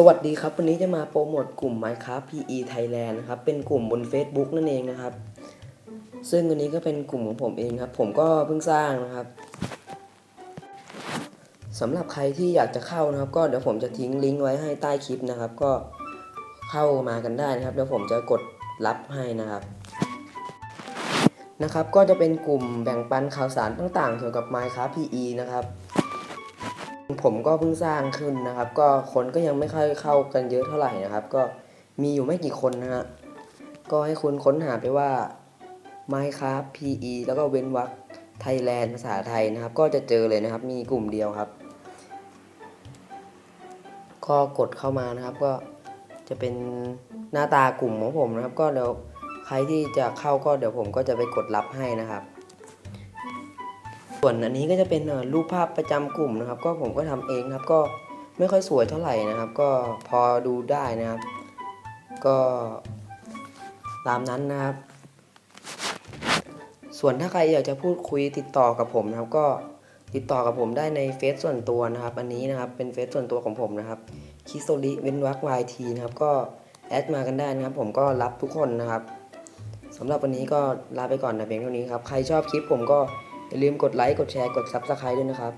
สวัสดีครับ วันนี้จะมาโปรโมทกลุ่ม Minecraft PE Thailand นะครับ เป็นกลุ่มบน Facebook นั่นเองนะครับ ซึ่งอันนี้ก็เป็นกลุ่มของผมเองครับ ผมก็เพิ่งสร้างนะครับสำหรับใครที่อยากจะเข้านะครับ ก็เดี๋ยวผมจะทิ้งลิงก์ไว้ให้ใต้คลิปนะครับ ก็เข้ามากันได้นะครับเดี๋ยวผมจะกดรับให้นะครับนะครับ ก็จะเป็นกลุ่มแบ่งปันข่าวสารต่างๆ เกี่ยวกับ Minecraft PE นะครับ ผมก็เพิ่งสร้างขึ้นนะครับ ก็คนก็ยังไม่ค่อยเข้ากันเยอะเท่าไหร่นะครับ ก็มีอยู่ไม่กี่คนนะฮะก็ให้คุณค้นหาไปว่า Minecraft PE แล้วก็เว้นวรรคไทยแลนด์ภาษาไทยนะครับ ก็จะเจอเลยนะครับ มีกลุ่มเดียวครับ ก็กดเข้ามานะครับ ก็จะเป็นหน้าตากลุ่มของผมนะครับ ก็เดี๋ยวใครที่จะเข้าก็เดี๋ยวผมก็จะไปกดรับให้นะครับ ส่วนอันนี้ก็จะเป็นรูปภาพประจำกลุ่มนะครับ ก็ผมก็ทำเองครับก็ไม่ค่อยสวยเท่าไหร่นะครับ ก็พอดูได้นะครับ ก็ตามนั้นนะครับ ส่วนถ้าใครอยากจะพูดคุยติดต่อกับผมนะครับ ก็ติดต่อกับผมได้ในเฟซส่วนตัวนะครับ อันนี้นะครับเป็นเฟซส่วนตัวของผมนะครับคิโซลิเว้นวักวายทีนะครับ ก็แอดมากันได้นะครับ ผมก็รับทุกคนนะครับสำหรับวันนี้ก็ลาไปก่อนนะเพียงเท่านี้ครับ ใครชอบคลิปผมก็ อย่าลืมกดไลค์ กดแชร์ กด Subscribe ด้วยนะครับ